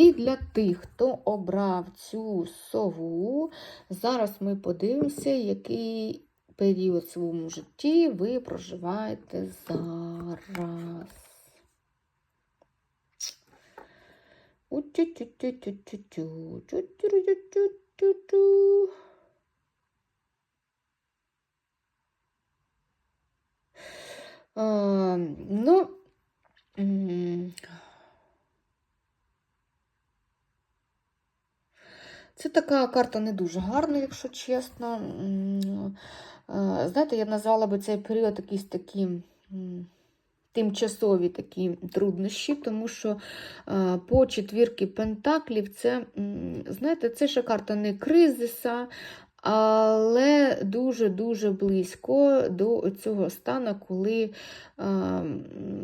І для тих, хто обрав цю сову, зараз ми подивимося, який період в своєму житті ви проживаєте зараз. У-тю-тю-тю-тю-тю-тю, тю-тю-тю-тю-тю-тю. А, Ну, м, це така карта не дуже гарна, якщо чесно. Е, Знаєте, я назвала би цей період якийсь такі тимчасові такі труднощі, тому що е, по четвірки пентаклів це, знаєте, це ще карта не кризиса, але дуже-дуже близько до цього стану, коли е,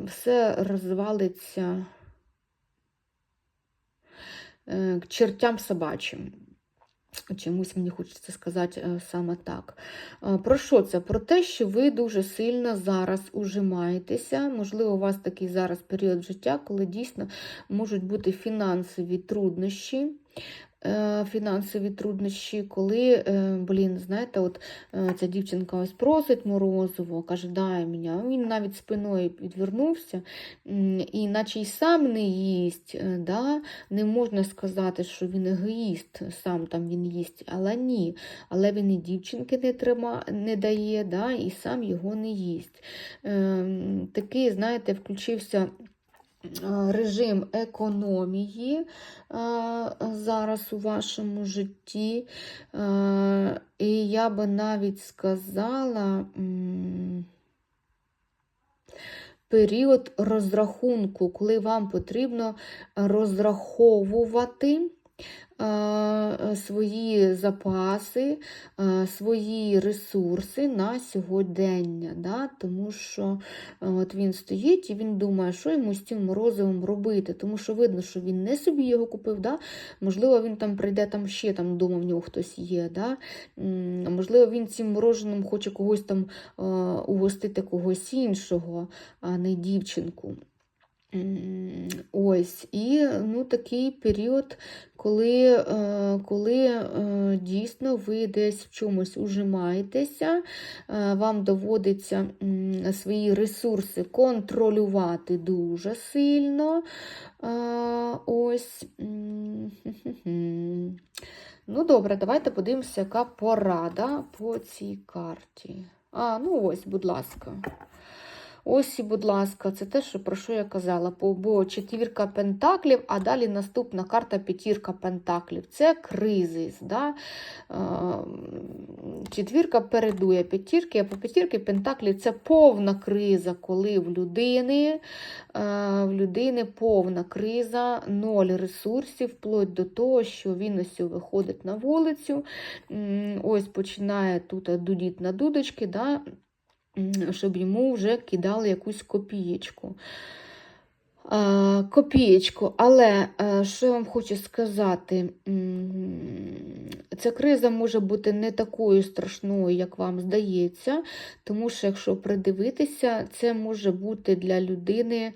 все розвалиться к чертям собачим. Чомусь мені хочеться сказати е, саме так. Е, Про що це? Про те, що ви дуже сильно зараз ужимаєтеся. Можливо, у вас такий зараз період життя, коли дійсно можуть бути фінансові труднощі. Е, Фінансові труднощі, коли, е, блін, знаєте, от е, ця дівчинка ось просить морозиво, каже, дай мені. А Він навіть спиною відвернувся, і наче й сам не їсть. Да? Не можна сказати, що він егоїст, сам там він їсть, але ні. Але він і дівчинки не трима, не дає, да? і сам його не їсть. Ем, Такий, знаєте, включився. Е, Режим економії е, зараз у вашому житті. Е, І я би навіть сказала період розрахунку, коли вам потрібно розраховувати свої запаси, е, свої ресурси на сьогодення. Да? Тому що е, от він стоїть і він думає, що йому з цим морозивом робити. Тому що видно, що він не собі його купив. Да? Можливо, він там прийде, там ще там вдома в нього хтось є. Да? Можливо, він цим мороженим хоче когось там е, угостити когось іншого, а не дівчинку. Ось, і ну, такий період, коли, е, коли е, дійсно ви десь в чомусь ужимаєтеся, е, вам доводиться свої ресурси контролювати дуже сильно. Ось. Ну, добре, давайте подивимося, яка порада по цій карті. А, ну ось, будь ласка. Ось будь ласка, це те, що, про що я казала. Бо четвірка пентаклів, а далі наступна карта п'ятірка пентаклів. Це кризис. Да? Е, Четвірка передує п'ятірки, а по п'ятірки пентаклів це повна криза, коли в людини, е, в людини повна криза, ноль ресурсів, вплоть до того, що він ось виходить на вулицю, ось починає тут дудіти на дудочки. Да? Щоб йому вже кидали якусь копієчку. Копієчку, але е, що я вам хочу сказати, ця криза може бути не такою страшною, як вам здається, тому що, якщо придивитися, це може бути для людини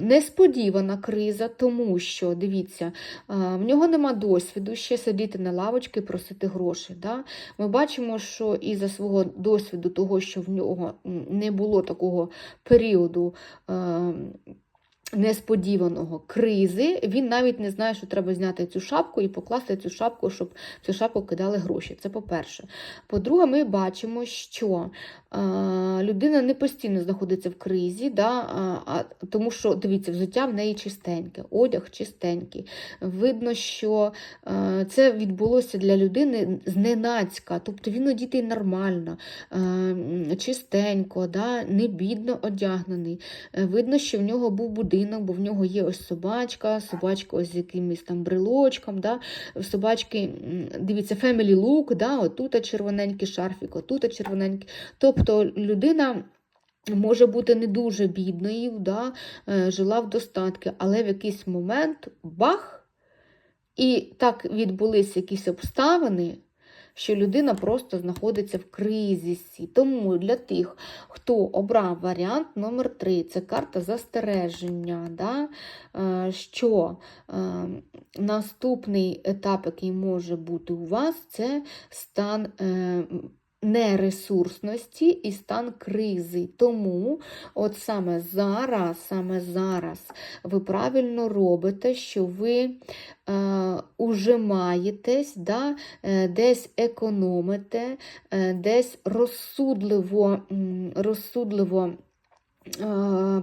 несподівана криза, тому що, дивіться, е, в нього нема досвіду ще сидіти на лавочці і просити гроші. Да? Ми бачимо, що і за свого досвіду, того, що в нього не було такого періоду. Несподіваного кризи, він навіть не знає, що треба зняти цю шапку і покласти цю шапку, щоб цю шапку кидали гроші. Це по-перше. По-друге, ми бачимо, що е, людина не постійно знаходиться в кризі, да, а, тому що, дивіться, взуття в неї чистеньке, одяг чистенький. Видно, що е, це відбулося для людини зненацька, тобто він одітий нормально, е, чистенько, да, не бідно одягнений. Видно, що в нього був будинок, бо в нього є ось собачка, собачка ось з якимось там брелочком. Да? В собачки, дивіться, family look, да? отут червоненький шарфік, отут червоненький. Тобто людина. Може бути не дуже бідною, да? е, жила в достатку, але в якийсь момент бах, і так відбулися якісь обставини, що людина просто знаходиться в кризісі. Тому для тих, хто обрав варіант номер 3 це карта застереження, да? е, що е, наступний етап, який може бути у вас, це стан. Нересурсності і стан кризи. Тому от саме зараз, саме зараз ви правильно робите, що ви е, ужимаєтесь, да, е, десь економите, е, десь розсудливо, розсудливо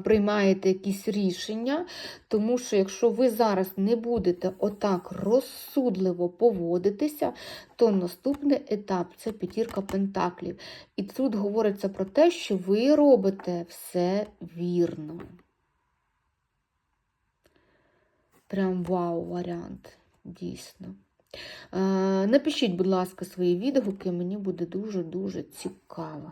приймаєте якісь рішення, тому що якщо ви зараз не будете отак розсудливо поводитися, то наступний етап це п'ятірка пентаклів. І тут говориться про те, що ви робите все вірно. Прям вау варіант, дійсно. Е, Напишіть, будь ласка, свої відгуки, мені буде дуже-дуже цікаво.